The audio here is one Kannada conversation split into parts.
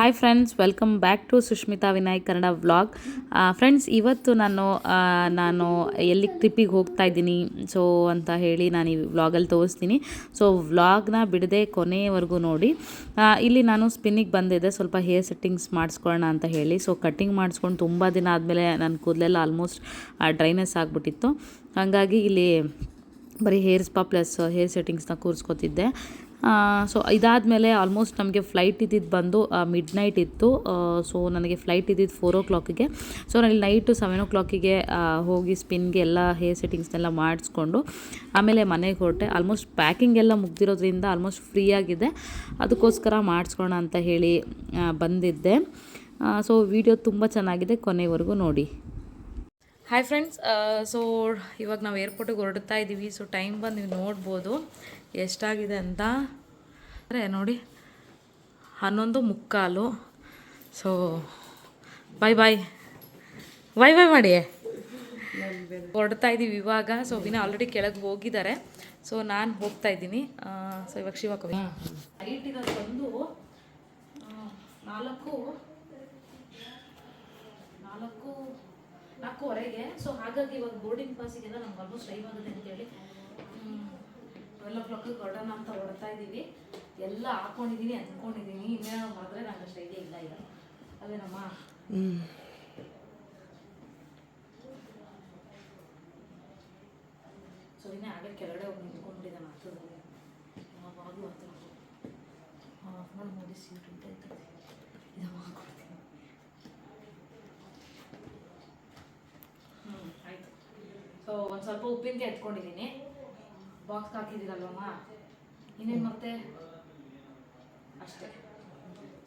Hi friends welcome back to Sushmita Vinayak Kannada vlog friends ಇವತ್ತು ನಾನು ನಾನು ಎಲ್ಲಿ ಟ್ರಿಪ್ಪಿಗೆ ಹೋಗ್ತಾ ಇದ್ದೀನಿ ಸೊ ಅಂತ ಹೇಳಿ ನಾನು ಈ ವ್ಲಾಗಲ್ಲಿ ತೋರಿಸ್ತೀನಿ. ಸೊ ವ್ಲಾಗ್ನ ಬಿಡದೆ ಕೊನೆಯವರೆಗೂ ನೋಡಿ. ಇಲ್ಲಿ ನಾನು ಸ್ಪಿನ್ನಿಗೆ ಬಂದಿದ್ದೆ, ಸ್ವಲ್ಪ ಹೇರ್ ಸೆಟ್ಟಿಂಗ್ಸ್ ಮಾಡಿಸ್ಕೊಳ್ಳೋಣ ಅಂತ ಹೇಳಿ. ಸೊ ಕಟ್ಟಿಂಗ್ ಮಾಡಿಸ್ಕೊಂಡು ತುಂಬ ದಿನ ಆದಮೇಲೆ ನನ್ನ ಕೂದಲೆಲ್ಲ ಆಲ್ಮೋಸ್ಟ್ ಡ್ರೈನೆಸ್ ಆಗಿಬಿಟ್ಟಿತ್ತು. ಹಾಗಾಗಿ ಇಲ್ಲಿ ಬರೀ ಹೇರ್ ಸ್ಪಾ ಪ್ಲಸ್ ಹೇರ್ ಸೆಟ್ಟಿಂಗ್ಸ್ನ ಕೂರಿಸ್ಕೊತಿದ್ದೆ. ಸೊ ಇದಾದಮೇಲೆ ಆಲ್ಮೋಸ್ಟ್ ನಮಗೆ ಫ್ಲೈಟ್ ಇದ್ದಿದ್ದು ಬಂದು ಮಿಡ್ ನೈಟ್ ಇತ್ತು. ಸೊ ನನಗೆ ಫ್ಲೈಟ್ ಇದ್ದಿದ್ದು ಫೋರ್ ಓ ಕ್ಲಾಕಿಗೆ ಸೊ ನಾನು ಇಲ್ಲಿ ನೈಟು ಸೆವೆನ್ ಓ ಕ್ಲಾಕಿಗೆ ಹೋಗಿ ಸ್ಪಿನ್ಗೆ ಎಲ್ಲ ಹೇರ್ ಸೆಟ್ಟಿಂಗ್ಸ್ನೆಲ್ಲ ಮಾಡಿಸ್ಕೊಂಡು, ಆಮೇಲೆ ಮನೆಗೆ ಹೊರಟೆ. ಆಲ್ಮೋಸ್ಟ್ ಪ್ಯಾಕಿಂಗ್ ಎಲ್ಲ ಮುಗ್ದಿರೋದ್ರಿಂದ ಆಲ್ಮೋಸ್ಟ್ ಫ್ರೀ ಆಗಿದೆ. ಅದಕ್ಕೋಸ್ಕರ ಮಾಡಿಸ್ಕೋಣ ಅಂತ ಹೇಳಿ ಬಂದಿದ್ದೆ. ಸೊ ವಿಡಿಯೋ ತುಂಬ ಚೆನ್ನಾಗಿದೆ. ಕೊನೆವರೆಗೂ ನೋಡಿ. ಹಾಯ್ ಫ್ರೆಂಡ್ಸ್ ಸೊ ಇವಾಗ ನಾವು ಏರ್ಪೋರ್ಟಿಗೆ ಹೊರಡ್ತಾ ಇದ್ದೀವಿ ಸೊ ಟೈಮ್ ಬಂದು ನೀವು ನೋಡ್ಬೋದು. ಎಷ್ಟಾಗಿದೆ ಅಂತ? ಅಂದರೆ ನೋಡಿ. ಹನ್ನೊಂದು ಮುಕ್ಕಾಲು. ಸೊ ಬಾಯ್ ಬಾಯ್ ಬಾಯ್ ಬಾಯ್ ಮಾಡಿ. ಹೊರಡ್ತಾ ಇದ್ದೀವಿ ಇವಾಗ. ಸೊ ವಿನ ಆಲ್ರೆಡಿ ಕೆಳಗೆ ಹೋಗಿದ್ದಾರೆ. ಸೊ ನಾನು ಹೋಗ್ತಾ ಇದ್ದೀನಿ. ಸೊ ಇವಾಗ ಶಿವ ಕವಿ. ಲೈಟ್ ಇರೋದು ಬಂದು ನಾಲ್ಕು ನಾಲ್ಕು ನಾಲ್ಕೂವರೆಗೆ. ಸೊ ಹಾಗಾಗಿ ಇವಾಗ ಬೋರ್ಡಿಂಗ್ ಪಾಸಿಗೆಲ್ಲ ನಮ್ಗೆ ಆಲ್ಮೋಸ್ಟ್ ಟೈಮ್ ಆಗುತ್ತೆ ಅಂತೇಳಿ ಟ್ವೆಲ್ ಕೊಡೋಣ ಅಂತ ಹೊಡ್ತಾ ಇದ್ದೀವಿ. ಎಲ್ಲ ಹಾಕೊಂಡಿದ್ದೀನಿ ಅಂದ್ಕೊಂಡಿದ್ದೀನಿ ಇನ್ನೇನೋ ಮಾಡಿದ್ರೆ ನಂಗೆ ಅಷ್ಟು ಐಡಿಯಾ ಇಲ್ಲ ಈಗ. ಅದೇನಮ್ಮ? ಸೊ ಇನ್ನೇ ಆಗಲೇ ಕೆಳಗಡೆ ಹೋಗಿ ನಿಂತ್ಕೊಂಡ್ಬಿಟ್ಟಿದ್ದಾನೆ ಹತ್ತದಲ್ಲಿ ಯಾವಾಗಲೂ ಹತ್ರ ನೋಡಿ ಮೋದಿ ಸೀಟ್ ಇರ್ತೈತೆ ಇದು ಮಾಡ್ಕೊಡ್ತೀನಿ ಹ್ಞೂ ಆಯಿತು. ಸೊ ಒಂದು ಸ್ವಲ್ಪ ಉಪ್ಪಿನಕಾಯಿ ಎತ್ಕೊಂಡಿದ್ದೀನಿ. ಬಾಕ್ಸ್ ಹಾಕಿದ್ದೀರಲ್ವಮ್ಮ? ಇನ್ನೇನು ಮತ್ತೆ? ಅಷ್ಟೇ.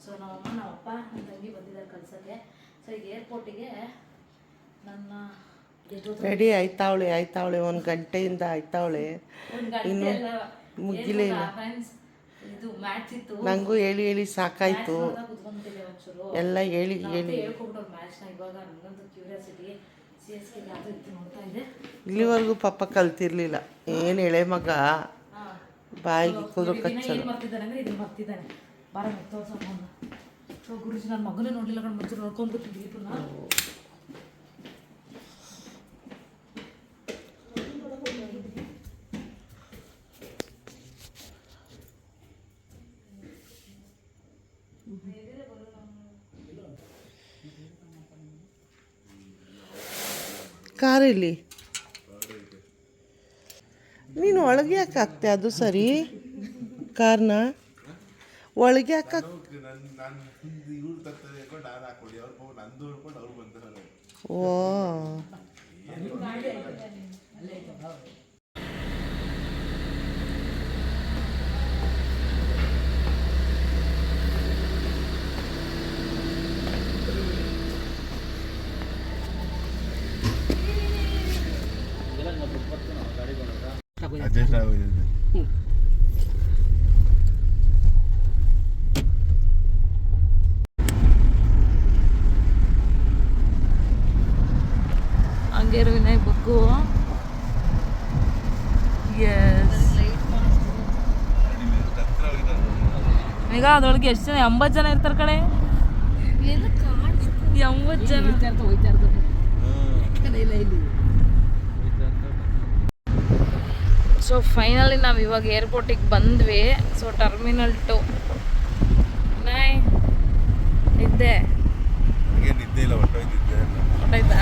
ಸೊ ನಮ್ಮಮ್ಮ ನಮ್ಮಪ್ಪ ನನ್ನ ತಂಗಿ ಬಂದಿದ್ದಾರೆ ಕಳ್ಸೋಕ್ಕೆ. ಸೊ ಈಗ ಏರ್ಪೋರ್ಟಿಗೆ ನನ್ನ ರೆಡಿ ಆಯ್ತಾವಳೆ ಆಯ್ತಾವಳೆ ಒಂದು ಗಂಟೆಯಿಂದ ಆಯ್ತಾವಳೆ. ಇನ್ನು ಮುಗಿಲೇ ಇಲ್ಲ. ನಂಗೂ ಹೇಳಿ ಹೇಳಿ ಸಾಕಾಯ್ತು. ಎಲ್ಲ ಹೇಳಿ ಹೇಳಿ. ಇಲ್ಲಿವರೆಗೂ ಪಾಪ ಕಲ್ತಿರ್ಲಿಲ್ಲ. ಏನು ಎಳೆ ಮಗ. ಬಾಯಿಗೆ ಕೂದಲು ಕಚ್ಚಲು ಬಾರ ಗುರುಜಿ ನನ್ನ ಮಗನೇ ನೋಡಲಿಲ್ಲ ಕಣ ಮುಂಚೆ ನೋಡ್ಕೊಂಡ್ಬಿಟ್ಟು ಕಾರಲ್ಲಿ ನೀನು ಒಳಗೆ ಯಾಕೆ ಹಾಕ್ತೆ? ಅದು ಸರಿ. ಕಾರ್ನ? ಒಳಗೆ ಯಾಕೆ ಓ. ಅಡ್ಜಸ್ಟ್ ಆಗೋಗಿದೆ ಹಂಗೆ ಇರು ವಿನಯ್ ಬುಕ್ಕು ಎಸ್ ಈಗ ಅದ್ರೊಳಗೆ ಎಷ್ಟು ಜನ ಎಂಬತ್ತು ಜನ ಇರ್ತಾರೆ ಕಡೆ ಎಂಬತ್ತು ಜನ ಸೊ ಫೈನಲಿ ನಾವು ಇವಾಗ ಏರ್ಪೋರ್ಟಿಗೆ ಬಂದ್ವಿ. ಸೊ ಟರ್ಮಿನಲ್ ಟು ನಾಯ್ ನಿದ್ದೆ? ನಿದ್ದೆ ಇಲ್ಲ ಹೊಟ್ಟೋಯ್ತಿದ್ದೆ ಹೊರ್ಟೋಯ್ತಾ?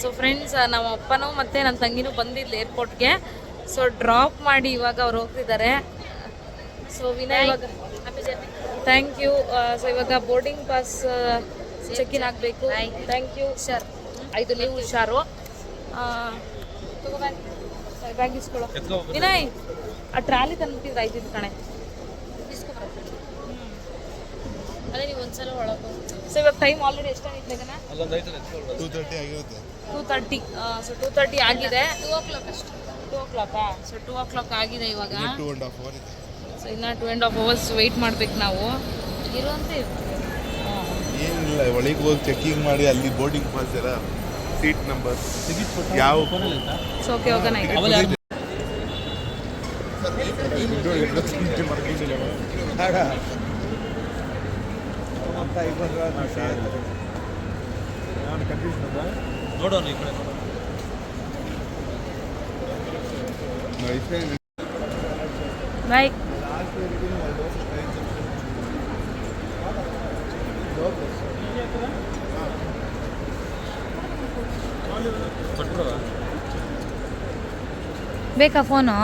ಸೊ ಫ್ರೆಂಡ್ಸ್ ನಮ್ಮ ಅಪ್ಪನೂ ಮತ್ತು ನನ್ನ ತಂಗಿನೂ ಬಂದಿಲ್ಲ ಏರ್ಪೋರ್ಟ್ಗೆ ಸೊ ಡ್ರಾಪ್ ಮಾಡಿ ಇವಾಗ ಅವ್ರು ಹೋಗ್ತಿದ್ದಾರೆ. ಸೊ ವಿನಯ್ ಇವಾಗ ಥ್ಯಾಂಕ್ ಯು ಸೊ ಇವಾಗ ಬೋರ್ಡಿಂಗ್ ಪಾಸ್ ಚೆಕ್ ಇನ್ ಆಗಬೇಕು. ಥ್ಯಾಂಕ್ ಯು ಸರ್ ಐದು ನೀವು ಹುಷಾರು. ಬ್ಯಾಗ್ ಇಸ್ಕೊಳ್ಳೋ. ವಿನಯ್ ಆ ಟ್ರಾಲಿ ತಂದಿದ್ರೆ ಐದು ಕಣೆ. ಅದೇ ನೀವು ಒಂದ್ಸಲ ಒಳಗೆ ಸೊ ಇವಾಗ ಟೈಮ್ ಆಲ್ರೆಡಿ ಎಷ್ಟಾಗಿತ್ತು ಗಗನ ಟೂ ತರ್ಟಿ ಆಗಿರುತ್ತೆ. Two thirty so two thirty ಆಗಿದೆ. ಟೂ ಓ ಕ್ಲಾಕ್ ಅಷ್ಟು. ಟೂ ಓ ಕ್ಲಾಕಾ ಸೊ ಟೂ ಓ ಕ್ಲಾಕ್ ಆಗಿದೆ ಇವಾಗ. ಟೂ ಆ್ಯಂಡ್ ಹಾಫ್ ಅವರ್ ಇದೆ. ಸೊ ಇನ್ನು two and half hours wait ಮಾಡ್ಬೇಕು ನಾವು. ಇರುವಂತೆ ಏನಿಲ್ಲ ಒಳಗೆ ಹೋಗಿ ಚೆಕಿಂಗ್ ಮಾಡಿ ಅಲ್ಲಿ ಬೋರ್ಡಿಂಗ್ ಪಾಸ್ ಎಲ್ಲ ಸೀಟ್ ನಂಬರ್ ಯಾವ ಸೊ ಓಕೆ ಹೋಗೋಣ ಈಗ ನೋಡೋಣ ಈ ಕಡೆ ಬಾಯ್ ಕೊಟ್ಬಿಡುವ ಬೇಕಾ ಫೋನು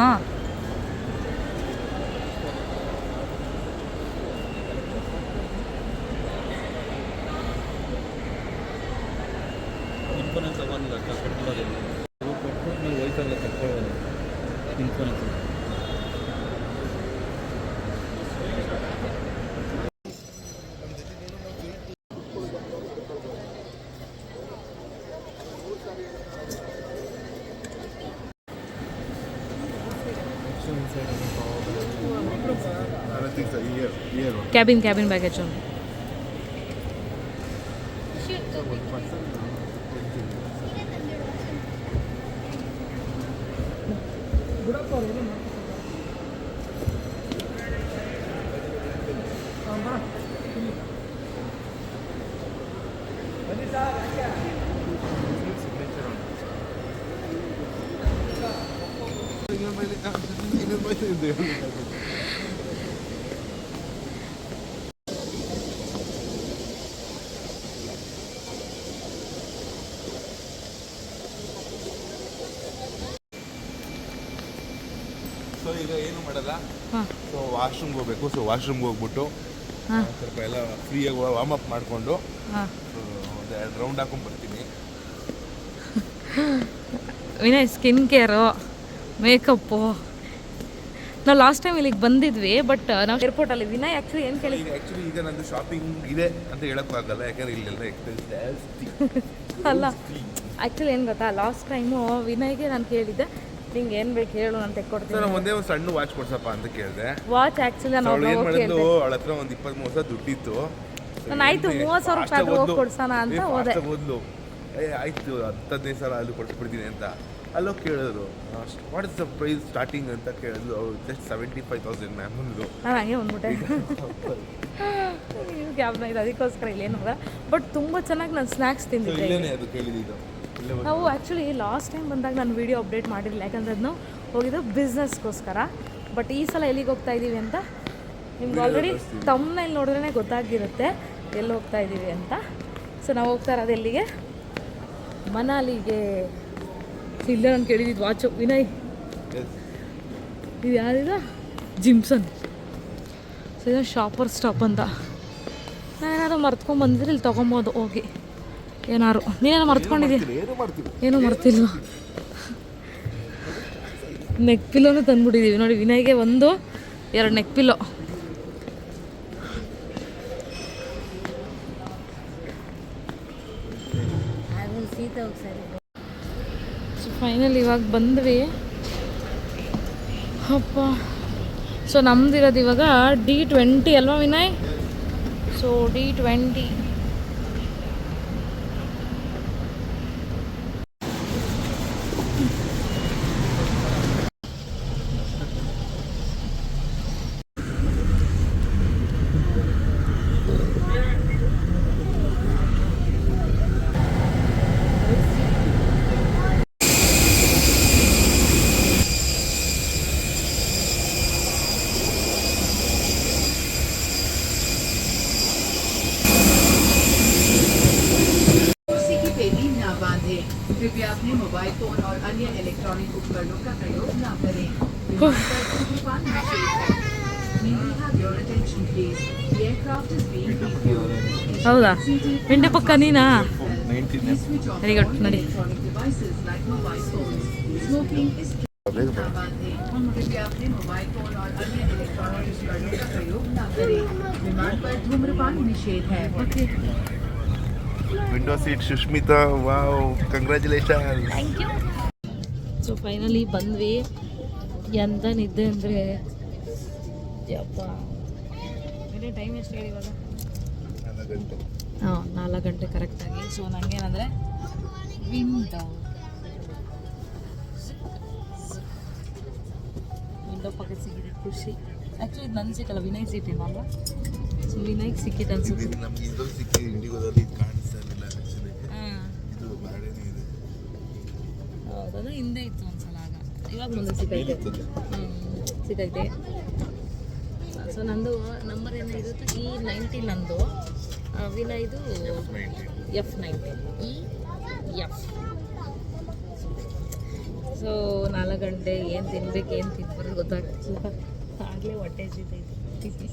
ক্যাবিন ক্যাবিন ব্যাগের জন্য Signature on. ವಾಶ್ರೂಮ್ಗೆ ಹೋಗ್ಬೇಕು. ಸೊ ವಾಶ್ರೂಮ್ಗೆ ಹೋಗ್ಬಿಟ್ಟು ಸ್ವಲ್ಪ ಎಲ್ಲ ಫ್ರೀಯಾಗಿ ವಾರ್ಮ್ ಅಪ್ ಮಾಡಿಕೊಂಡು ಒಂದು ಎರಡು ರೌಂಡ್ ಹಾಕೊಂಡು ಬರ್ತೀನಿ. ವಿನಯ್ ಸ್ಕಿನ್ ಕೇರು ಮೇಕಪ್ಪು ನಾವು ಲಾಸ್ಟ್ ಟೈಮ್ ಇಲ್ಲಿಗೆ ಬಂದಿದ್ವಿ ಬಟ್ ನಾವು ಏರ್ಪೋರ್ಟಲ್ಲಿ ವಿನಯ್ ಆ್ಯಕ್ಚುಲಿ ಏನು ಕೇಳಿ ಆ್ಯಕ್ಚುಲಿ ಈಗ ನಂದು ಶಾಪಿಂಗ್ ಇದೆ ಅಂತ ಹೇಳೋಕ್ಕಾಗಲ್ಲ ಯಾಕಂದ್ರೆ ಇಲ್ಲೆಲ್ಲ ಎಕ್ಸ್ಪೆನ್ಸ್ ಜಾಸ್ತಿ. ಅಲ್ಲ ಆ್ಯಕ್ಚುಲಿ ಏನು ಗೊತ್ತಾ ಲಾಸ್ಟ್ ಟೈಮು ವಿನಯ್ಗೆ ನಾನು ಕೇಳಿದ್ದೆ ನಿಂಗೆ ಏನು ಬೇಕು ಹೇಳು ಅಂತ ಕೊಡ್ತೀನಿ ತೆಕ್ಕೊಡ್ತೀನಿ ನಾನು ಒಂದೇ ಒಂದು ಸಣ್ಣ ವಾಚ್ ಕೊಡ್ಸಪ್ಪ ಅಂತ ಕೇಳಿದೆ. ವಾಚ್ ಆ್ಯಕ್ಚುಲಿ ನಾನು ಅವಳು ಏನು ಮಾಡಿದ್ಲು? ಅವಳ ಹತ್ರ ಒಂದು ಇಪ್ಪತ್ತು ಮೂರು ಸಾವಿರ ದುಡ್ಡಿತ್ತು. ನಾನು ಆಯ್ತು, ಮೂವತ್ತು ಸಾವಿರ ರೂಪಾಯಿ ಹೋಗಿ ಕೊಡ್ಸೋಣ ಅಂತ ಹೋದೆ. ಓದ್ಲು. ಏ ಆಯ್ತು ಹತ್ತು ಹದಿನೈದು ಸಾವಿರ ಅಲ್ಲಿ ಕೊಡ್ಸ್ಬಿಡ್ತೀನಿ ಅಂತ. ಅಲ್ಲೋಗಿ ಕೇಳಿದ್ರು what is the price starting ಅಂತ ಕೇಳಿದ್ರು ಅವ್ರು. Just seventy five thousand ma'am ಅಂದ್ರು. ನಾನು ಹಂಗೆ ಬಂದ್ಬಿಟ್ಟೆ. ಅದಕ್ಕೋಸ್ಕರ ಇಲ್ಲೇನು ಬಟ್ ತುಂಬ ಚೆನ್ನಾಗಿ ನಾನು ಸ್ನ್ಯಾಕ್ಸ್ ತಿಂದಿದ್ದೆ. ಇಲ್ಲೇನೆ ಅದು ಕೇಳಿದ್ದು ನಾವು ಆ್ಯಕ್ಚುಲಿ ಲಾಸ್ಟ್ ಟೈಮ್ ಬಂದಾಗ ನಾನು ವೀಡಿಯೋ ಅಪ್ಡೇಟ್ ಮಾಡಿರಲಿಲ್ಲ. ಯಾಕಂದ್ರೆ ಅದನ್ನು ಹೋಗಿದ್ದು ಬಿಸ್ನೆಸ್ಗೋಸ್ಕರ ಬಟ್ ಈ ಸಲ ಎಲ್ಲಿಗೆ ಹೋಗ್ತಾ ಇದ್ದೀವಿ ಅಂತ ನಿಮ್ಗೆ ಆಲ್ರೆಡಿ ತಮ್ಮನಲ್ಲಿ ನೋಡಿದ್ರೆ ಗೊತ್ತಾಗಿರುತ್ತೆ ಎಲ್ಲಿ ಹೋಗ್ತಾ ಇದ್ದೀವಿ ಅಂತ. ಸೊ ನಾವು ಹೋಗ್ತಾ ಇರೋದು ಎಲ್ಲಿಗೆ? ಮನಾಲಿಗೆ. ಇಲ್ಲ ನಾನು ಕೇಳಿದ್ದು ವಾಚು. ವಿನಯ್. ಇದು ಯಾರಿದ? ಜಿಮ್ಸನ್. ಸೊ ಇದು ಶಾಪರ್ ಸ್ಟಾಪ್ ಅಂತ. ನಾನೇನಾದ್ರು ಮರ್ತ್ಕೊಂಡು ಮರ್ತ್ಕೊಂಡ್ಬಂದಿದ್ರೆ ಇಲ್ಲಿ ತೊಗೊಬೋದು ಹೋಗಿ. ಏನಾರು ನೀನೇನು ಮರ್ತ್ಕೊಂಡಿದ್ದೀನಿ ಏನು ಮರ್ತಿಲ್ವಾ? ನೆಕ್ ಪಿಲ್ಲೋನು ತಂದ್ಬಿಟ್ಟಿದ್ದೀವಿ ನೋಡಿ ವಿನಯ್ಗೆ ಒಂದು ಎರಡು ನೆಕ್ ಪಿಲ್ಲೋ ಫೈನಲ್ ಇವಾಗ ಬಂದ್ವಿ. ಅಪ್ಪ. ಸೊ ನಮ್ದಿರೋದು ಇವಾಗ ಡಿ ಟ್ವೆಂಟಿ ಅಲ್ವಾ ವಿನಯ್? ಸೊ ಡಿ ಟ್ವೆಂಟಿ प्रयोग न करें विमान पर धूम्रपान निषेध है window seat Sushmita wow congratulation so finally ಬಂದ್ವಿ ಎಂತ ನಿದ್ದೆ ಅಂದರೆ ಯಪ್ಪ ಟೈಮ್ ಎಷ್ಟು ಹೇಳಿ ಇವಾಗ ಹಾಂ ನಾಲ್ಕು ಗಂಟೆ ಕರೆಕ್ಟಾಗಿ ಸೊ ನನಗೇನಂದರೆ ವಿಂಡೋ. ವಿಂಡೋ ಪಕ್ಕ ಸಿಕ್ಕಿದೆ ಖುಷಿ. ಆ್ಯಕ್ಚುಲಿ ನನ್ನ ಸೀಟಲ್ಲ ವಿನಯ್ ಸೀಟ್ ಏನಲ್ಲ ಸೊ ವಿನಯ್ಗೆ ಸಿಕ್ಕಿತ್ತು ಅನ್ಸುತ್ತೆ. ನಮ್ಗೆ ಇದ್ರಲ್ಲಿ ಸಿಕ್ಕಿ ಇಂಡಿಗೋದಲ್ಲಿ ಇದು ಕಾಣಿಸ್ತಾ ಹಾಂ. ಇದು ಬ್ಯಾಡೇನೇ ಇದೆ. ಹೌದದು ಹಿಂದೆ ಇತ್ತು ಒಂದ್ಸಲ ಆಗ. ಇವಾಗ ಮುಂದೆ ಸಿಗೈತೆ ಹ್ಞೂ ಸಿಕ್ಕೈತೆ ಸೊ ನಂದು ನಂಬರ್ ಏನಾಗಿರುತ್ತೆ ಇರುತ್ತೆ ಇ ನೈಂಟಿ ನಂದು. ವಿನ ವಿನಯ್ದು F nineteen E F so ನಾಲ್ಕು ಗಂಟೆ ಏನು ತಿನ್ಬೇಕು, ಏನು ತಿನ್ಬಾರ್ದು ಗೊತ್ತಾಗ್ತಿಲ್ಲ. ಆಗಲೇ ಹೊಟ್ಟೆ ಹಸಿತೈತೆ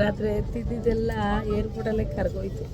ರಾತ್ರಿ ಎತ್ತಿದ್ದೆಲ್ಲ ಏರ್ಪೋರ್ಟಲ್ಲೇ ಕರ್ಗೋಯ್ತು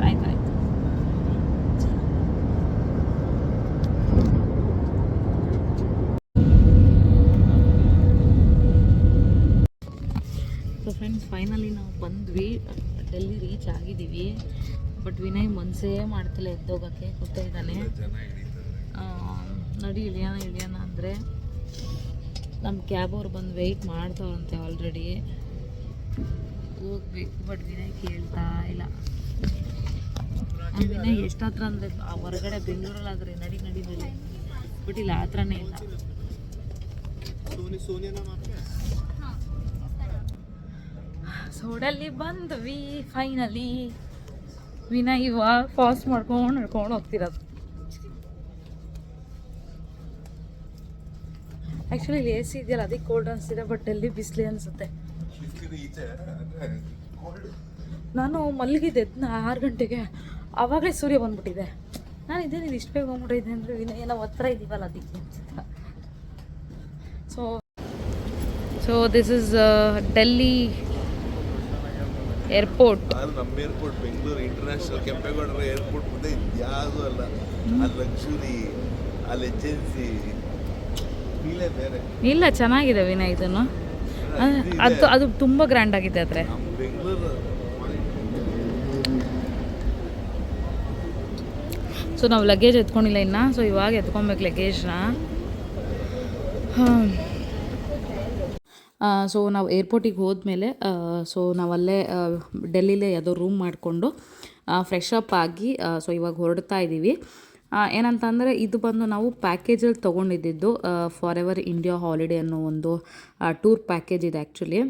ಆಯ್ತು ಆಯ್ತು ಸೊ ಫ್ರೆಂಡ್ಸ್ ಫೈನಲಿ ನಾವು ಬಂದ್ವಿ ಡೆಲ್ಲಿ ರೀಚ್ ಆಗಿದ್ದೀವಿ ಬಟ್ ವಿನಯ್ ಮನಸ್ಸೇ ಮಾಡ್ತಿಲ್ಲ ಎದ್ದೋಗೋಕ್ಕೆ ಕೂತಾ ಇದ್ದಾನೆ ನಡಿ ಇಳಿಯೋಣ ಇಳಿಯೋಣ ಅಂದರೆ ನಮ್ಮ ಕ್ಯಾಬ್ ಅವ್ರು ಬಂದು ವೆಯ್ಟ್ ಮಾಡ್ತಾವಂತೆ ಆಲ್ರೆಡಿ ಹೋಗ್ಬೇಕು ಬಟ್ ವಿನಯ್ ಕೇಳ್ತಾ ಇಲ್ಲ. ವಿನಯ್ ಎಷ್ಟು ಹತ್ರ ಅಂದರೆ ಹೊರಗಡೆ ಬೆಂಗಳೂರಲ್ಲಾದರೆ ನಡಿ ನಡಿ ನಡಿ ಬಟ್ ಇಲ್ಲ ಆ ಥರನೇ ಇಲ್ಲ ಸೋಡಲ್ಲಿ ಬಂದ್ವಿ ಫೈನಲಿ ವಿನಯ್ ಇವಾಗ ಫಾಸ್ಟ್ ಮಾಡ್ಕೊಂಡು ನಡ್ಕೊಂಡು ಹೋಗ್ತಿರೋದು. ಆ್ಯಕ್ಚುಲಿ ಇಲ್ಲಿ ಎ ಸಿ ಇದೆಯಲ್ಲ ಅದಕ್ಕೆ ಕೋಲ್ಡ್ ಅನಿಸ್ತಿದೆ ಬಟ್ ಅಲ್ಲಿ ಬಿಸಿಲಿ ಅನಿಸುತ್ತೆ. ನಾನು ಮಲಗಿದ್ದೆ ಆರು ಗಂಟೆಗೆ. ಆವಾಗಲೇ ಸೂರ್ಯ ಬಂದ್ಬಿಟ್ಟಿದೆ. ನಾನು ಇದೇನು ಇಷ್ಟು ಬೇಗ ಹೋಗ್ಬಿಟ್ಟಿದ್ದೆ ಅಂದರೆ ಏನೋ ಹತ್ರ ಇದ್ದೀವಲ್ಲ ಅದಕ್ಕೆ. ಅನ್ಸುತ್ತೆ so so this is Delhi airport ನಮ್ಮ ಏರ್ಪೋರ್ಟ್ ಬೆಂಗಳೂರು ಇಂಟರ್ನ್ಯಾಷನಲ್ ಕೆಂಪೇಗೌಡರ ಏರ್ಪೋರ್ಟ್ ಮುಂದೆ ಯಾವುದು ಅಲ್ಲ. ಅಲ್ಲಿ ಲಕ್ಸುರಿ ಅಲ್ಲಿ ಎಜೆನ್ಸಿ ಇಲ್ಲ ಚೆನ್ನಾಗಿದೆ ವಿನಯ್ ಇದನ್ನು. ಅದು ಅದು ತುಂಬ ಗ್ರ್ಯಾಂಡ್ ಆಗಿದೆ ಆದರೆ. ಸೊ ನಾವು ಲಗೇಜ್ ಎತ್ಕೊಂಡಿಲ್ಲ ಇನ್ನು. ಸೊ ಇವಾಗ ಎತ್ಕೊಬೇಕು ಲಗೇಜ್ನ ಸೊ ನಾವು ಏರ್ಪೋರ್ಟಿಗೆ ಹೋದ್ಮೇಲೆ ಸೊ ನಾವಲ್ಲೇ ಅಲ್ಲೇ ಡೆಲ್ಲಿಲೇ ಯಾವುದೋ ರೂಮ್ ಮಾಡಿಕೊಂಡು ಫ್ರೆಶ್ ಅಪ್ ಆಗಿ ಸೊ ಇವಾಗ ಹೊರಡ್ತಾ ಇದ್ದೀವಿ ಏನಂತಂದರೆ ಇದು ಬಂದು ನಾವು ಪ್ಯಾಕೇಜಲ್ಲಿ ತೊಗೊಂಡಿದ್ದು ಫಾರ್ ಎವರ್ ಇಂಡಿಯಾ ಹಾಲಿಡೇ ಅನ್ನೋ ಒಂದು ಟೂರ್ ಪ್ಯಾಕೇಜ್ ಇದೆ ಆ್ಯಕ್ಚುಲಿ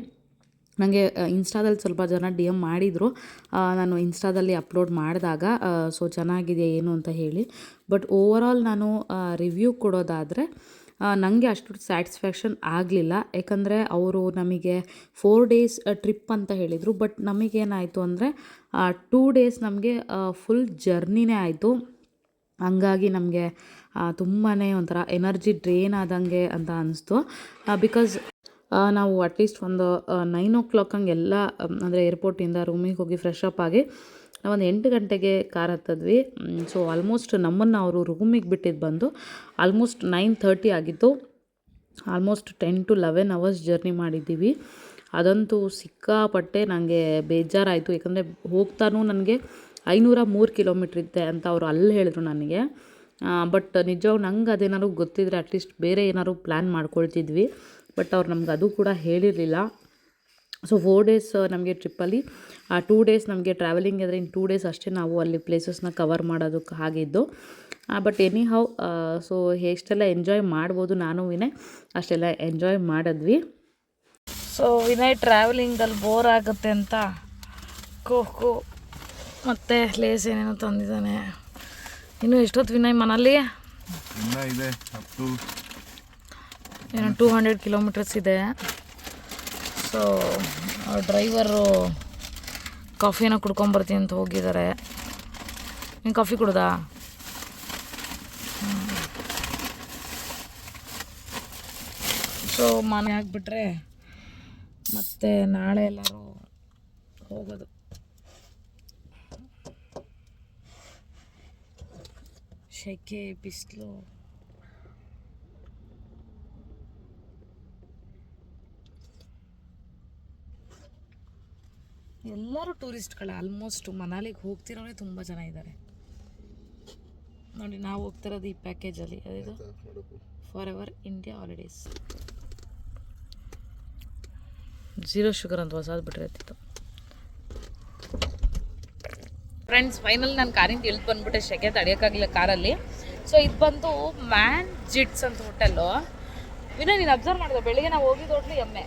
ನನಗೆ ಇನ್ಸ್ಟಾದಲ್ಲಿ ಸ್ವಲ್ಪ ಜನ ಡಿ ಎಂ ಮಾಡಿದರು. ನಾನು ಇನ್ಸ್ಟಾದಲ್ಲಿ ಅಪ್ಲೋಡ್ ಮಾಡಿದಾಗ ಸೊ ಚೆನ್ನಾಗಿದೆ ಏನು ಅಂತ ಹೇಳಿ. ಬಟ್ ಓವರಾಲ್ ನಾನು ರಿವ್ಯೂ ಕೊಡೋದಾದರೆ ನನಗೆ ಅಷ್ಟು ಸ್ಯಾಟಿಸ್ಫ್ಯಾಕ್ಷನ್ ಆಗಲಿಲ್ಲ. ಯಾಕಂದರೆ ಅವರು ನಮಗೆ ಫೋರ್ ಡೇಸ್ ಟ್ರಿಪ್ ಅಂತ ಹೇಳಿದರು. ಬಟ್ ನಮಗೇನಾಯಿತು ಅಂದರೆ ಟೂ ಡೇಸ್ ನಮಗೆ ಫುಲ್ ಜರ್ನಿನೇ ಆಯಿತು. ಹಂಗಾಗಿ ನಮಗೆ ತುಂಬಾ ಒಂಥರ ಎನರ್ಜಿ ಡ್ರೈನ್ ಆದಂಗೆ ಅಂತ ಅನಿಸ್ತು. ಬಿಕಾಸ್ ನಾವು ಅಟ್ಲೀಸ್ಟ್ ಒಂದು ನೈನ್ ಓ ಕ್ಲಾಕ್ ಹಂಗೆ ಎಲ್ಲ ಅಂದರೆ ಏರ್ಪೋರ್ಟಿಂದ ರೂಮಿಗೆ ಹೋಗಿ ಫ್ರೆಶ್ ಅಪ್ ಆಗಿ ಒಂದು ಎಂಟು ಗಂಟೆಗೆ ಕಾರ್ ಹತ್ತದ್ವಿ. ಸೊ ಆಲ್ಮೋಸ್ಟ್ ನಮ್ಮನ್ನು ಅವರು ರೂಮಿಗೆ ಬಿಟ್ಟಿದ್ದು ಬಂದು ಆಲ್ಮೋಸ್ಟ್ ನೈನ್ ಥರ್ಟಿ ಆಗಿತ್ತು. Almost ten to eleven hours journey ಮಾಡಿದ್ದೀವಿ. ಅದಂತೂ ಸಿಕ್ಕಾಪಟ್ಟೆ ನನಗೆ ಬೇಜಾರಾಯಿತು. ಯಾಕಂದರೆ ಹೋಗ್ತಾನೂ ನನಗೆ ಐನೂರ ಮೂರು ಕಿಲೋಮೀಟ್ರ್ ಇದ್ದೆ ಅಂತ ಅವರು ಅಲ್ಲಿ ಹೇಳಿದ್ರು ನನಗೆ. ಬಟ್ ನಿಜವಾಗ ನಂಗೆ ಅದೇನಾದ್ರು ಗೊತ್ತಿದ್ರೆ ಅಟ್ಲೀಸ್ಟ್ ಬೇರೆ ಏನಾದ್ರು ಪ್ಲ್ಯಾನ್ ಮಾಡ್ಕೊಳ್ತಿದ್ವಿ. ಬಟ್ ಅವ್ರು ನಮ್ಗೆ ಅದು ಕೂಡ ಹೇಳಿರಲಿಲ್ಲ. ಸೊ ಫೋರ್ ಡೇಸ್ ನಮಗೆ ಟ್ರಿಪ್ಪಲ್ಲಿ ಆ ಟೂ ಡೇಸ್ ನಮಗೆ ಟ್ರಾವೆಲಿಂಗ್ ಇದ್ದರೆ ಇನ್ನು ಟೂ ಡೇಸ್ ಅಷ್ಟೇ ನಾವು ಅಲ್ಲಿ ಪ್ಲೇಸಸ್ನ ಕವರ್ ಮಾಡೋದಕ್ಕೆ ಆಗಿದ್ದು. ಬಟ್ ಎನಿ ಹೌ ಸೊ ಎಷ್ಟೆಲ್ಲ ಎಂಜಾಯ್ ಮಾಡ್ಬೋದು ನಾನು, ವಿನಯ್, ಅಷ್ಟೆಲ್ಲ ಎಂಜಾಯ್ ಮಾಡಿದ್ವಿ. ಸೊ ವಿನಯ್ ಟ್ರಾವೆಲಿಂಗಲ್ಲಿ ಬೋರ್ ಆಗುತ್ತೆ ಅಂತ? ಖೋ ಮತ್ತು ಲೇಸ್ ಏನೇನೋ ತಂದಿದ್ದಾನೆ. ಇನ್ನು ಎಷ್ಟೊತ್ತು ವಿನಯ್ ಮನಲ್ಲಿ ಇದೆ ಏನೋ ಟೂ ಹಂಡ್ರೆಡ್ ಕಿಲೋಮೀಟರ್ಸ್ ಇದೆ. ಸೊ ಡ್ರೈವರು ಕಾಫಿನ ಕುಡ್ಕೊಂಬರ್ತೀನಿ ಅಂತ ಹೋಗಿದ್ದಾರೆ. ನೀನು ಕಾಫಿ ಕುಡ್ದಾ? ಸೊ ಮನೆ ಆಗಿಬಿಟ್ರೆ ಮತ್ತೆ ನಾಳೆ ಎಲ್ಲರೂ ಹೋಗೋದು. ಸೆಕೆ ಬಿಸಿಲು ಎಲ್ಲರೂ ಟೂರಿಸ್ಟ್ಗಳೇ ಆಲ್ಮೋಸ್ಟ್ ಮನಾಲಿಗೆ ಹೋಗ್ತಿರೋರೇ ತುಂಬ ಜನ ಇದ್ದಾರೆ. ನೋಡಿ ನಾವು ಹೋಗ್ತಿರೋದು ಈ ಪ್ಯಾಕೇಜಲ್ಲಿ. ಅದಿದು forever India holidays zero sugar ಅಂತ ಹೊಸದು ಬಿಟ್ಟಿರ್ತಿತ್ತು ಫ್ರೆಂಡ್ಸ್ ಫೈನಲ್ ನಾನು ಕಾರಿಂದ ಇಳಿದು ಬಂದ್ಬಿಟ್ಟೆ ಶೆಕೆ ತಡೆಯೋಕ್ಕಾಗಲಿಲ್ಲ ಕಾರಲ್ಲಿ ಸೊ ಇದು ಬಂದು ಮ್ಯಾನ್ ಜಿಟ್ಸ್ ಅಂತ ಹೋಟೆಲ್ಲು ವಿನಾ ನೀನು ಅಬ್ಸರ್ವ್ ಮಾಡಿದೆ ಬೆಳಿಗ್ಗೆ ನಾವು ಹೋಗಿದ್ದ ಹೋಟ್ಲು ಎಮ್ಮೆ.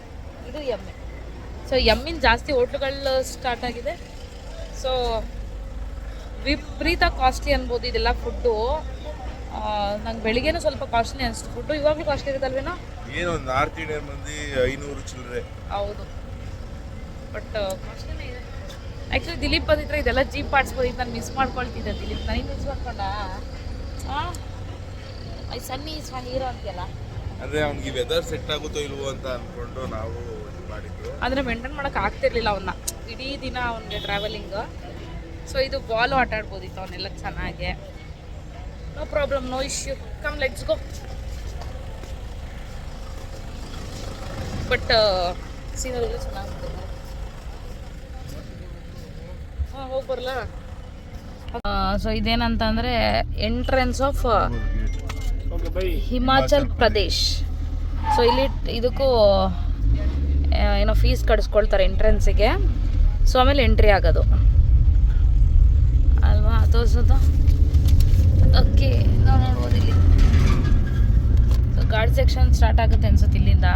ಇದು ಎಮ್ಮೆ. ಸೊ ಎಮ್ಮಿನ ಜಾಸ್ತಿ ಹೋಟ್ಲುಗಳು ಸ್ಟಾರ್ಟ್ ಆಗಿದೆ. ಸೊ ವಿಪರೀತ ಕಾಸ್ಟ್ಲಿ ಅನ್ಬೋದು ಇದೆಲ್ಲ ಫುಡ್ಡು ನಂಗೆ ಬೆಳಿಗ್ಗೆನೂ ಸ್ವಲ್ಪ ಕಾಸ್ಟ್ಲಿ ಅನಿಸ್ತು. ಫುಡ್ಡು ಇವಾಗಲೂ ಕಾಸ್ಟ್ಲಿ ಇರುತ್ತಲ್ವೇನೋ ಏನೋ ನಾರ್ತ್ ಇಂಡಿಯನ್ ಮಂದಿ ಐನೂರು ಚಿಲ್ಲರೆ ಹೌದು. ಬಟ್ ಕಾಸ್ಟ್ಲಿನೇ ಇದೆ. ಆ್ಯಕ್ಚುಲಿ ದಿಲೀಪ್ ಬಂದಿದ್ರೆ ಇದೆಲ್ಲ ಜೀಪ್ ಆಡಿಸ್ಬೋದು ನಾನು ಮಿಸ್ ಮಾಡ್ಕೊಳ್ತಿದ್ದೆ. ದಿಲೀಪ್ ನನಗೆ ಮಿಸ್ ಮಾಡ್ಕೊಂಡ? I Sunny is my hero ಅಂತೆಲ್ಲ ಅಂದ್ರೆ ಅವ್ನಿಗೆ ವೆದರ್ ಸೆಟ್ ಆಗುತ್ತೋ ಇಲ್ವೋ ಅಂತ ಅನ್ಕೊಂಡು ನಾವು ಇದು ಮಾಡಿದ್ದು ಅಂದರೆ ಮೇಂಟೈನ್ ಮಾಡೋಕೆ ಆಗ್ತಿರ್ಲಿಲ್ಲ ಅವನ್ನ ಇಡೀ ದಿನ ಅವನಿಗೆ ಟ್ರಾವೆಲಿಂಗ್ ಸೊ ಇದು ಬಾಲು ಆಟ ಆಡ್ಬೋದಿತ್ತು ಅವನ್ನೆಲ್ಲ ಚೆನ್ನಾಗೆ. No problem no issue come let's go but scenery ಎಲ್ಲ ಚೆನ್ನಾಗಿದೆ ಹಾಂ ಹೋಗಿ ಬರಲ್ಲ so ಇದೇನಂತಂದ್ರೆ entrance of Himachal Pradesh so ಇಲ್ಲಿ ಇದಕ್ಕೂ ಏನೋ ಫೀಸ್ ಕಡಿಸ್ಕೊಳ್ತಾರೆ ಎಂಟ್ರೆನ್ಸಿಗೆ ಸೊ ಆಮೇಲೆ ಎಂಟ್ರಿ ಆಗೋದು. ಅಲ್ವಾ? ತೋರಿಸೋದು ಓಕೆ ನಾವು ನೋಡ್ಬೋದು ಇಲ್ಲಿ. ಸೊ ಗಾರ್ಡ್ ಸೆಕ್ಷನ್ ಸ್ಟಾರ್ಟ್ ಆಗುತ್ತೆ ಅನ್ಸುತ್ತೆ ಇಲ್ಲಿಂದ.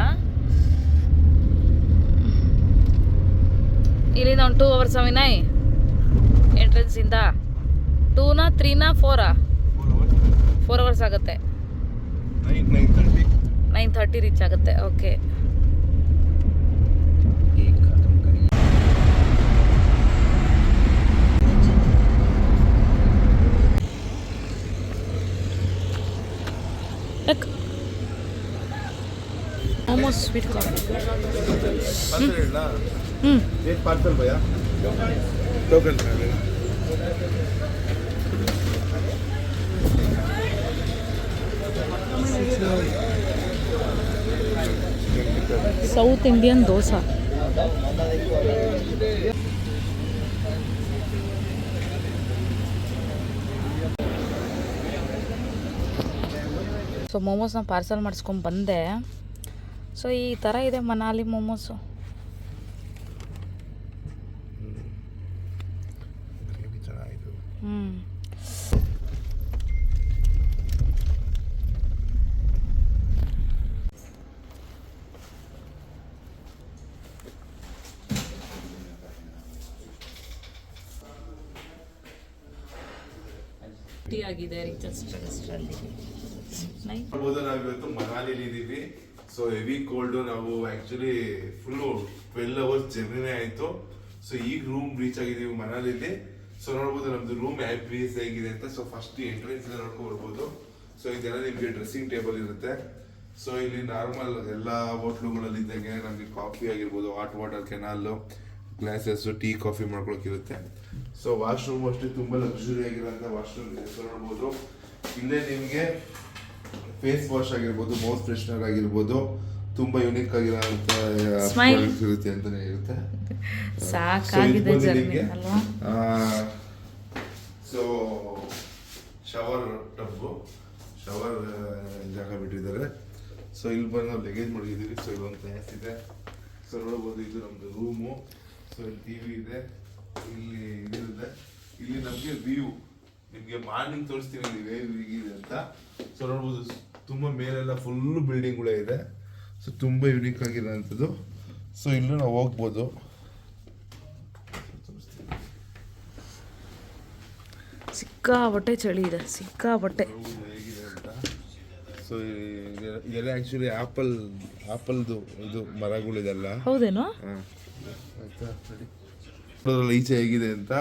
ಇಲ್ಲಿಂದ ಒಂದು ಟೂ ಅವರ್ಸ್ ವಿನಯ್ ಎಂಟ್ರೆನ್ಸಿಂದ ಟೂನಾ ತ್ರೀನಾ ಫೋರಾ ಫೋರ್ ಅವರ್ಸ್ ಆಗುತ್ತೆ. Night nine thirty nine thirty reach ಆಗುತ್ತೆ okay almost sweet coffee parcel ಹೇಳ ಹ್ಞೂ ಏಟ್ ಪಾರ್ಸಲ್ ಭಯ token South Indian dosa. So ಮೋಮೋಸ್ನ parcel ಮಾಡಿಸ್ಕೊಂಡು ಬಂದೆ. ಸೊ ಈ ಥರ ಇದೆ ಮನಾಲಿ ಮೋಮೋಸು ಗ್ರೇವಿ ಚೆನ್ನಾಗಿತ್ತು ಹ್ಞೂ ಆಗಿದೆ ಜಸ್ಟ್ ಅಷ್ಟರಲ್ಲಿ ನೈನ್ ನೋಡ್ಬೋದು ನಾವು ಇವತ್ತು ಮನಾಲಿಲಿ ಇದೀವಿ ಸೊ ಹೆವಿ ಕೋಲ್ಡ್ ನಾವು ಆಕ್ಚುಲಿ ಫುಲ್ ಟ್ವೆಲ್ ಅವರ್ಸ್ ಜರ್ನಿನೇ ಆಯ್ತು ಸೊ ಈಗ ರೂಮ್ ರೀಚ್ ಆಗಿದೀವಿ ಮನಾಲಿಲಿ ಸೊ ನೋಡ್ಬೋದು ನಮ್ದು ರೂಮ್ ಆಂಬಿಯನ್ಸ್ ಹೇಗಿದೆ ಅಂತ. ಸೊ ಫಸ್ಟ್ ಎಂಟ್ರೆನ್ಸ್ ನೋಡ್ಕೊಂಡು ಬರ್ಬೋದು. ಸೊ ಇದೆಲ್ಲ ನಿಮಗೆ ಡ್ರೆಸ್ಸಿಂಗ್ ಟೇಬಲ್ ಇರುತ್ತೆ. ಸೊ ಇಲ್ಲಿ ನಾರ್ಮಲ್ ಎಲ್ಲ ಹೋಟ್ಲುಗಳಲ್ಲಿ ಇದ್ದಂಗೆ ನಮಗೆ ಕಾಫಿ ಆಗಿರ್ಬೋದು ಹಾಟ್ ವಾಟರ್ ಕೆನಾಲು ಗ್ಲಾಸಸ್ ಟೀ ಕಾಫಿ ಮಾಡ್ಕೊಳಕ್ ಇರುತ್ತೆ. ಸೊ ವಾಶ್ರೂಮ್ ಅಷ್ಟೇ ತುಂಬಾ ಲಕ್ಸುರಿ ಆಗಿರೋಂಥ ವಾಶ್ರೂಮ್ ಇದೆ. ಸೊ ನೋಡ್ಬೋದು. ಇಲ್ಲೇ ನಿಮಗೆ ಫೇಸ್ ವಾಶ್ ಆಗಿರ್ಬೋದು ಮೌತ್ ಫ್ರೆಶ್ನರ್ ಆಗಿರ್ಬೋದು. ತುಂಬಾ ಯುನಿಕ್ ಇರುತ್ತೆ ಅಂತಾನೆ ಇರುತ್ತೆ. ಸಾಕಾಗಿದೆ ಜರ್ನಿ ಅಲ್ವಾ? ಸೊ ಶವರ್ ಟಬ್ಬು ಬಿಟ್ಟಿದ್ದಾರೆ. ಸೊ ಇಲ್ಲಿ ಬಂದು ನಾವು ಲಗೇಜ್ ಮಡಗಿದ್ದೀವಿ. ಸೊ ಇಲ್ಲೊಂದು ಗ್ಲಾಸ್ ಇದೆ. ಸೊ ನೋಡ್ಬೋದು ಇದು ನಮ್ಮದು ರೂಮು ಸೊ ಇಲ್ಲಿ ಟಿ ವಿ ಇದೆ. ಇಲ್ಲಿ ಇದಿರುತ್ತೆ. ಇಲ್ಲಿ ನಮಗೆ ವ್ಯೂ ನಿಮಗೆ ಮಾರ್ನಿಂಗ್ ತೋರಿಸ್ತೀನಿ ಹೇಗಿದೆ ಅಂತ. ಸೊ ನೋಡ್ಬೋದು ತುಂಬ ಮೇಲೆಲ್ಲ ಫುಲ್ಲು ಬಿಲ್ಡಿಂಗ್ಗಳೇ ಇದೆ. ಸೊ ತುಂಬ ಯುನೀಕ್ ಆಗಿರೋಂಥದ್ದು ಸೊ ಇಲ್ಲೂ ನಾವು ಹೋಗ್ಬೋದು. ಸಿಕ್ಕಾಬಟ್ಟೆ ಚಳಿ ಇದೆ ಸಿಕ್ಕಾಬಟ್ಟೆ ಸೊ ಇದೆಲ್ಲ ಆ್ಯಕ್ಚುಲಿ ಆ್ಯಪಲ್ ಆ್ಯಪಲ್ದು ಇದು ಮರಗಳಿದೆಲ್ಲ. ಹೌದೇನೋ? ಆಯ್ತಾ ಈಚೆ ಹೇಗಿದೆ ಅಂತ.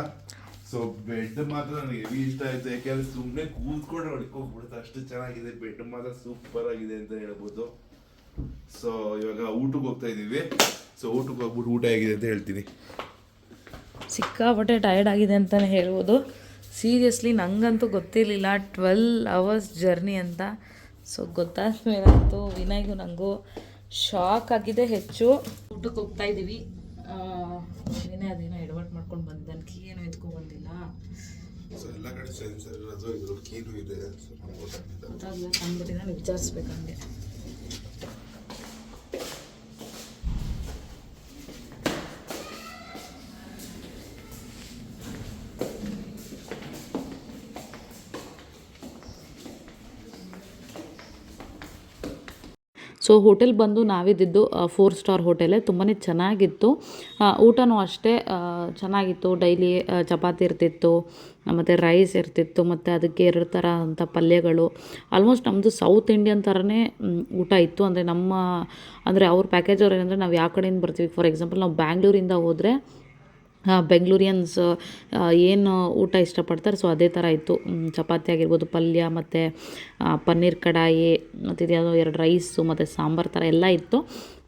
ಸೊ ಬೆಡ್ ಮಾತ್ರ ನನಗೆ ಹೆವಿ ಇಷ್ಟ ಆಯ್ತು. ಯಾಕೆಂದ್ರೆ ಸುಮ್ಮನೆ ಕೂತ್ಕೊಂಡು ಹೊಡ್ಕೊಂಡ್ಬಿಡುತ್ತೆ ಅಷ್ಟು ಚೆನ್ನಾಗಿದೆ. ಬೆಡ್ ಮಾತ್ರ ಸೂಪರ್ ಆಗಿದೆ ಅಂತ ಹೇಳ್ಬೋದು. ಸೊ ಇವಾಗ ಊಟಕ್ಕೆ ಹೋಗ್ತಾ ಇದ್ದೀವಿ. ಸೊ ಊಟಕ್ಕೆ ಹೋಗ್ಬಿಟ್ಟು ಊಟ ಆಗಿದೆ ಅಂತ ಹೇಳ್ತೀನಿ. ಸಿಕ್ಕಾಪಟ್ಟೆ ಟಯರ್ಡ್ ಆಗಿದೆ ಅಂತಲೇ ಹೇಳ್ಬೋದು. ಸೀರಿಯಸ್ಲಿ ನನಗಂತೂ ಗೊತ್ತಿರಲಿಲ್ಲ. ಟ್ವೆಲ್ ಅವರ್ಸ್ ಜರ್ನಿ ಅಂತ. ಸೊ ಗೊತ್ತಾದ ಮೇಲಂತೂ ವಿನಯ್ಗೂ ನನಗೂ ಶಾಕ್ ಆಗಿದೆ ಹೆಚ್ಚು. ಊಟಕ್ಕೆ ಹೋಗ್ತಾ ಇದ್ದೀವಿ. ವಿನಯ್ ಅದೇನೋ ಎಡವಟ್ ಮಾಡ್ಕೊಂಡು ಬಂದಾನೆ ಕೀ ಏನೋ ಎತ್ಕೊಂಡು ಬಂದಿಲ್ಲ. ಎಲ್ಲ ಕಡೆ ಸೆನ್ಸರ್ ಇರೋದು ಇದ್ರ ಕೀನು ಇದೆ. ಗೊತ್ತಾಗಲ್ಲ ತಂದ್ಬಿಟ್ಟಿದ್ದಾನೆ. ವಿಚಾರಿಸ್ಬೇಕು ಸೊ ಹೋಟೆಲ್ ಬಂದು ನಾವಿದ್ದಿದ್ದು ಫೋರ್ ಸ್ಟಾರ್ ಹೋಟೆಲೇ ತುಂಬಾ ಚೆನ್ನಾಗಿತ್ತು. ಊಟನೂ ಅಷ್ಟೇ ಚೆನ್ನಾಗಿತ್ತು. ಡೈಲಿ ಚಪಾತಿ ಇರ್ತಿತ್ತು, ಮತ್ತು ರೈಸ್ ಇರ್ತಿತ್ತು, ಮತ್ತು ಅದಕ್ಕೆ ಎರಡು ಥರ ಅಂಥ ಪಲ್ಯಗಳು ಆಲ್ಮೋಸ್ಟ್ ನಮ್ಮದು ಸೌತ್ ಇಂಡಿಯನ್ ಥರನೇ ಊಟ ಇತ್ತು. ಅಂದರೆ ನಮ್ಮ, ಅಂದರೆ ಅವ್ರ ಪ್ಯಾಕೇಜ್ ಅವ್ರು ಏನಂದರೆ, ನಾವು ಯಾವ ಕಡೆಯಿಂದ ಬರ್ತೀವಿ? ಫಾರ್ ಎಕ್ಸಾಂಪಲ್ ನಾವು ಬ್ಯಾಂಗ್ಳೂರಿಂದ ಹೋದರೆ ಬೆಂಗ್ಳೂರಿಯನ್ಸ್ ಏನು ಊಟ ಇಷ್ಟಪಡ್ತಾರೆ? ಸೊ ಅದೇ ಥರ ಇತ್ತು. ಚಪಾತಿ ಆಗಿರ್ಬೋದು, ಪಲ್ಯ ಮತ್ತು ಪನ್ನೀರ್ ಕಡಾಯಿ, ಮತ್ತು ಇದ್ಯಾವುದೋ ಎರಡು ರೈಸು, ಮತ್ತು ಸಾಂಬಾರು ಥರ ಎಲ್ಲ ಇತ್ತು.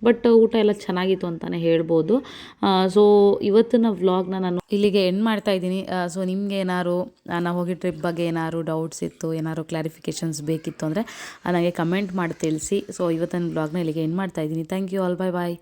ಬಟ್ ಊಟ ಎಲ್ಲ ಚೆನ್ನಾಗಿತ್ತು ಅಂತಲೇ ಹೇಳ್ಬೋದು. ಸೊ ಇವತ್ತಿನ ವ್ಲಾಗ್ನ ನಾನು ಇಲ್ಲಿಗೆ ಎಂಡ್ ಮಾಡ್ತಾ ಇದ್ದೀನಿ. ಸೊ ನಿಮ್ಗೆ ಏನಾದ್ರು ನಾನು ಹೋಗಿ ಟ್ರಿಪ್ ಬಗ್ಗೆ ಏನಾದ್ರು ಡೌಟ್ಸ್ ಇತ್ತು, ಏನಾದ್ರು ಕ್ಲಾರಿಫಿಕೇಶನ್ಸ್ ಬೇಕಿತ್ತು ಅಂದರೆ ನನಗೆ ಕಮೆಂಟ್ ಮಾಡಿ ತಿಳಿಸಿ. ಸೊ ಇವತ್ತಿನ ವ್ಲಾಗ್ನ ಇಲ್ಲಿಗೆ ಎಂಡ್ ಮಾಡ್ತಾ ಇದ್ದೀನಿ. Thank you all bye bye